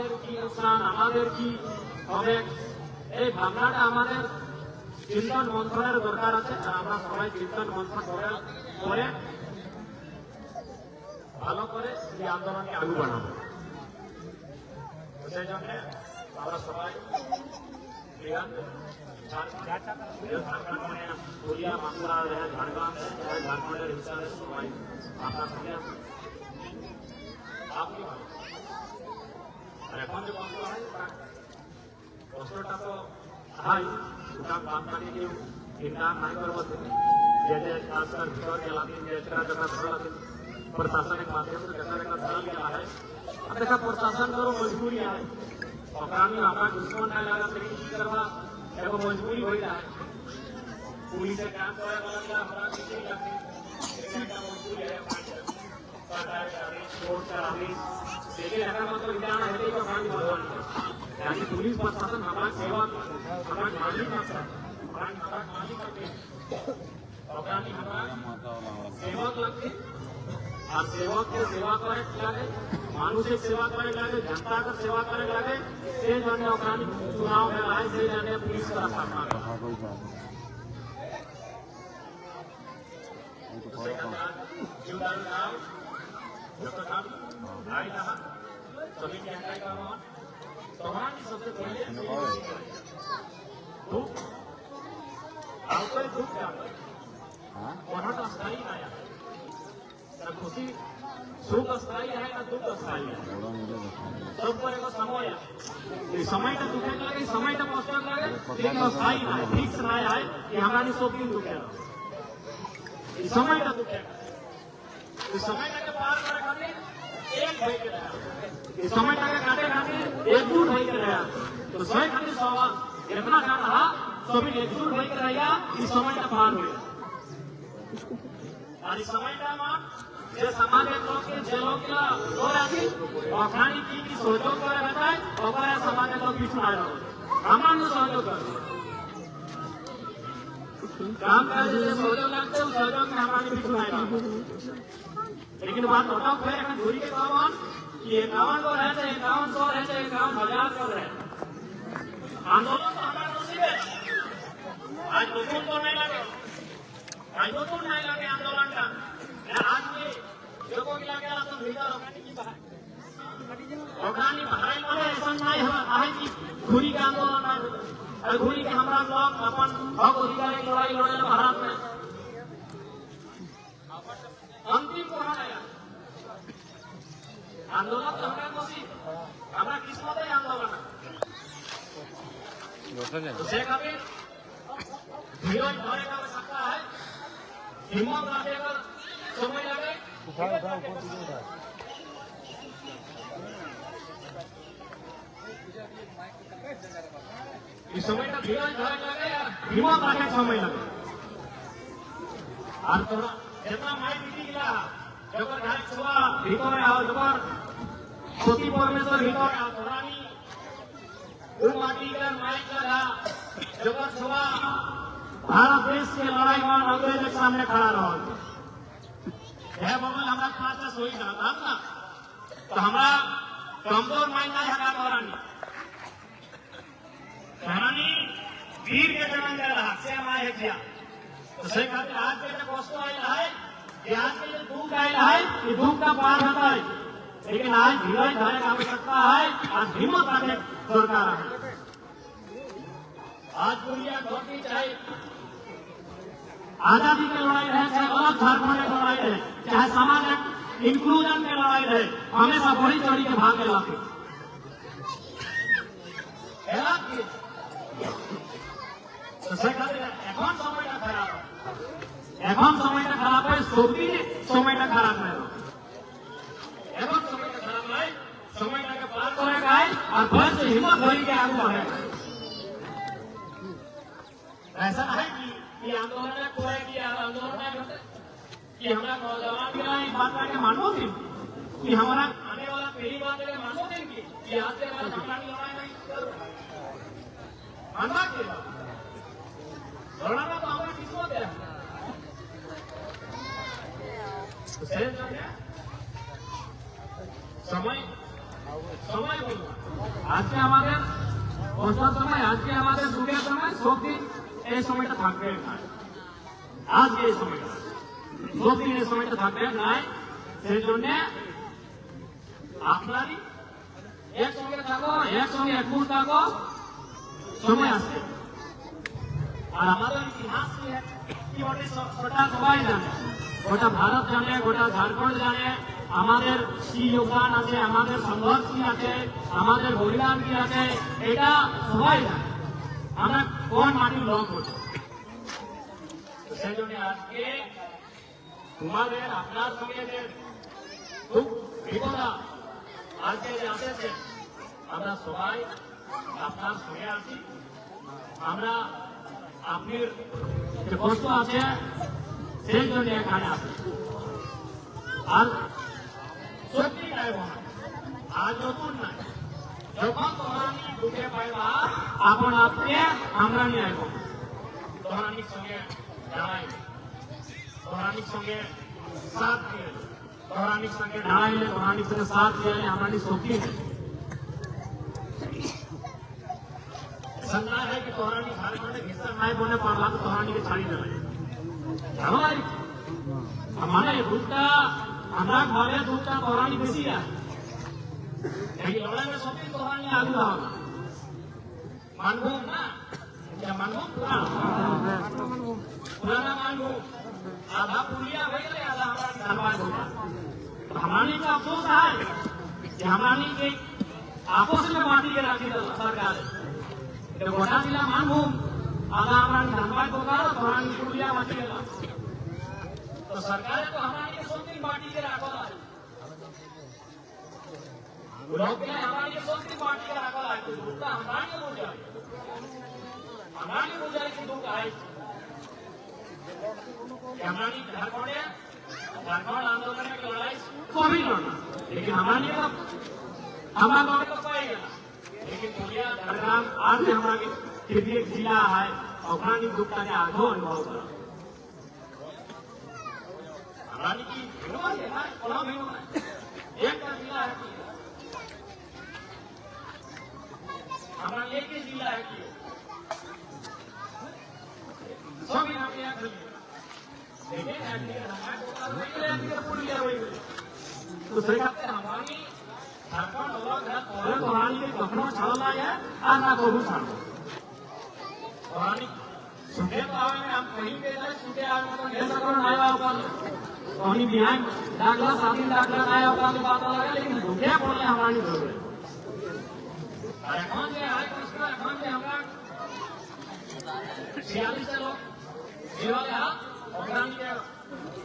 আমাদের কি উত্থান আমাদের কি হবে? এই ভাবনাটা আমাদের চিন্তন মন্থনের দরকার আছে, আর আমরা সবাই চিন্তন মন্থন করে ভালো করে এই আন্দোলনকে আলু বানাবো সেই জন্য আমরা সবাই পুরিয়া ঝাড়খণ্ডের হিসাবে সবাই আপনার সঙ্গে আপনি এখন যে কষ্ট হয় কষ্টটা তো হয় ওটা বাদ বাকি কেউ চিন্তা নাই করব যে যে खासकर ভিতর গেলাদিন যে एकरा जगह थोड़ा प्रशासनिक माध्यम से जगह जगह सरल गेला है अब देखा प्रशासन करो मजबूरी है ओकरा में हमारा दुश्मन ना लगा लेकिन की करवा एगो मजबूरी होई रहा है पुलिस से काम करे वाला का हमरा किसी लगती एकटा मजबूरी है आता है आदेश यानी पुलिस प्रशासन हमारा सेवा हमारा मालिक सेवक लगते आ सेवक के सेवा करे लागे मानुषिक सेवा करे लागे जनता का सेवा करे लागे से जाने चुनाव में आए से जाने पुलिस का सामना हाँ। तो है, डॉक्टर साहब भाई साहब सभी के का मान तुम्हारा सबसे पहले दुख आपका दुख है हाँ वहाँ तो अस्थायी आया ना खुशी सुख अस्थायी है ना दुख अस्थायी है सब पर एगो समय है समय का दुखे लगे समय का कष्ट लगे लेकिन अस्थायी ना है फिक्स ना है कि हमरा सब दिन दुखे समय का दुखे ई समय टाके काटे खातिर एकजुट होई के रहा तो समय खातिर सवा इतना का रहा सभी एकजुट होई के रहया ई समय टा पार होई आणि समय टा मा जे समाज के लोग के जे लोग का और आसी की की सोचो करे रहता है ओकरा समाज के लोग पीछे आ रहो हमरा ने सोचो कर काम काज जे सोचो लगते सोचो के हमरा पीछे आ रहो लेकिन बात बताओ फिर अगर धूरी के कावन कि इक्यावन को रहते इक्यावन सौ रहते इक्यावन हजार को रहते आंदोलन तो हमारा नसीब है आज नतून तो नहीं लगे आज नतून नहीं जीवन भर का सकता है हिम्मत रखेगा समय लगे उठा उठा ऊपर तुझे उठा इस समय का जीवन भर लगे हिम्मत रखे समय लगे और थोड़ा जितना माहिती दिला जबर घाट सुबह भीतर आओ जबर सती परमेश्वर भीतर आओ थोड़ा नहीं वो पार्टी का माइक लगा जब सुबह भारत देश के लड़ाई मान अंग्रेज के सामने खड़ा रहा है बमल हमारा पांच सौ ही जाता ना तो हमारा कमजोर माइंड ना हटा दौरानी दौरानी वीर के जन्म दे रहा से हमारे है किया तो सही कहते आज के जो कष्ट आया है ये आज के जो दुख आया है ये दुख का पार होता है लेकिन आज धीरज धारण आवश्यकता है आज हिम्मत आने दरकार है आज दुनिया धोती चाहे आजादी की लड़ाई रहे चाहे अलग झारखंड की लड़ाई रहे चाहे समाज इंक्लूजन की लड़ाई रहे हमेशा बढ़ी चढ़ी के भाग लाते তো সেখানে এখন সময়টা খারাপ এখন সময়টা খারাপ হয় সত্যি সময়টা খারাপ হয় अध्यक्ष हिम्मत भरी के आगे बढ़े ऐसा है कि आंदोलन ने पूरा किया आंदोलन कि हमारा नौजवान इस बात का मानो थी कि हमारा आने वाला पहली बात के मानो थे कि आज से हमारा संग्राम लड़ाई नहीं मानवा के लड़ाना तो हमारा किस्मत है আজকে আমাদের বসার সময় আজকে আমাদের দুঃখের সময় সব এই সময়টা থাকবে আজকে এই সময়টা। সব এই সময়টা থাকবে না সেই জন্য আপনারই একসঙ্গে থাকো, একসঙ্গে একমুখ থাকো। সময় আসবে আর আমাদের ইতিহাস কি গোটা সবাই জানে। গোটা ভারত জানে, গোটা ঝাড়খণ্ড জানে। আমাদের কি যোগদান আছে, আমাদের সংঘর্ষ কি আছে, আমাদের বলিদান কি আছে, এটা সবাই জানে। আমরা কোন মাটির হচ্ছে তো সেই জন্য আজকে তোমাদের, আপনার সঙ্গে যে খুব আজকে যে আমরা সবাই আপনার সঙ্গে আছি। আমরা আপনার যে কষ্ট আছে, সেই জন্য এখানে আসি আর সত্যি গাইব না আর নতুন নাই যখন তোমরানি ঢুকে পাইবা আপন আপনি আমরা নিয়ে আইব তোমরানির সঙ্গে দাঁড়াই তোমরানির সঙ্গে সাথ দিয়ে তোমরানির সঙ্গে দাঁড়াইলে তোমরানির সঙ্গে সাথ দিয়ে আমরা শক্তি নেই संज्ञा है कि तोहरानी झारखंड में घिसर नहीं बोने पाला तो तोहरानी के छाड़ी देवे हमारी हमारे दूधटा हमरा घरे दूधटा तोहरानी बेसी है लेकिन लड़ाई में सब दिन तोहरानी आलू होगा मानभूम ना क्या मानभूम पुराना पुराना मानभूम आधा पुलिया हो गए आधा हमारा धनबाद होगा तो हमारी का अफसोस है कि हमारी के आपस में बांटी के रखी सरकार এটা গোটা জেলা মানভূম আদা আমরা ধানবাদ দোকান ধরান পুরুলিয়া মাটি গেলাম তো সরকারে তো আমাকে সব पार्टी के राघव आए लोग हमारी यशवंत पार्टी के राघव आए तो हमारा नहीं हो जाए हमारा नहीं हो जाए कि लोग आए हमारी झारखंड है आंदोलन की लड़ाई सभी लड़ना लेकिन हमारे हमारा लड़ तो पाएगा लेकिन दुनिया झारखंड आज हमारे तृतीय जिला है। अपना नहीं दुखता है आधो अनुभव करा हमारी की भिड़वा है ना कोना भिड़वा है। एक का जिला है कि हमारा एक ही जिला है कि सब यहाँ पे यहाँ आकर लेकिन ऐसे हमारे हमारे पुलिया वही तो सही कहते हैं, हमारी झारखंड है और पौराणिक के कखनो छाड़ना है आ ना कबू छाड़ो पौराणिक सुने तो आवे में हम कहीं पे जाए सुने आवे तो ऐसा करो नया होगा कहीं बिहान डाकला साथी डाकला नया होगा की बात अलग है लेकिन झूठे बोलने हमारी जरूरत है अरे कौन से आए कृष्ण कौन से हमरा छियालीस से लोग ये वाले हाँ पौराणिक के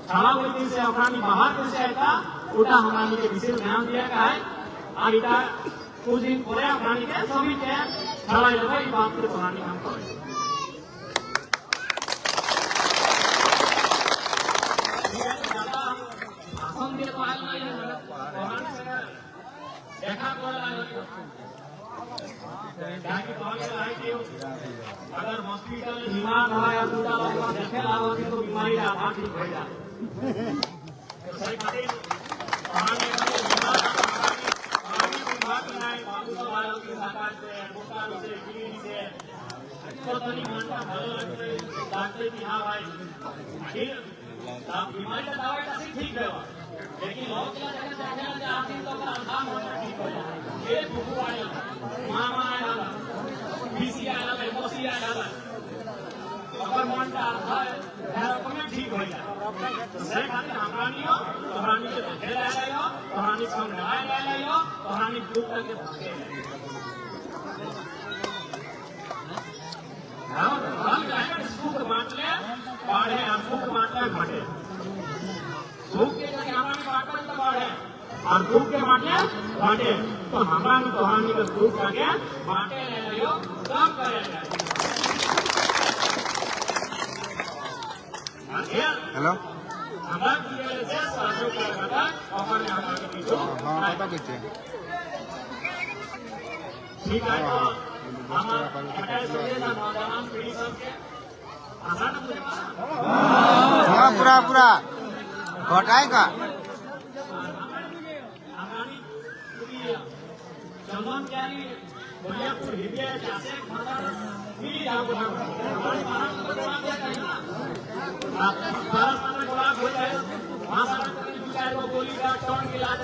छाड़ा हुए दिन से अफरानी बाहर कैसे आया ওটা আমাদেরকে বিশেষ ধ্যান দিয়ে है আর এটা कुछ दिन পরে আপনাকে সবইকে ছড়াই দেবো এই বাপকে প্রণালী নাম করে लेकिन लोग क्या कहते हैं लगे आदमी तो अपना आधार ठीक हो। जाए ये बुकु आया मामा आया बीसी आया एमओसी आया मन का अर्थ है घर में ठीक हो जाए। तो सही हो तोहरानी के देखे ले ले हो तोहरानी संग ले ले हो तोहरानी ग्रुप करके भागे। हम जाएँगे सुख बांट ले बढ़े सुख बांट ले घटे। सुख के हमारी तो बढ़े। और दुख के बांटे बांटे। तो हमारी तोहरानी के दुख करके बांटे, ले ले हो सब करे। ले হ্যালো কথা কইছে হ্যাঁ পুরা পুরা ঘটায় কা চন্দন भाषा गोली का टॉन की लाद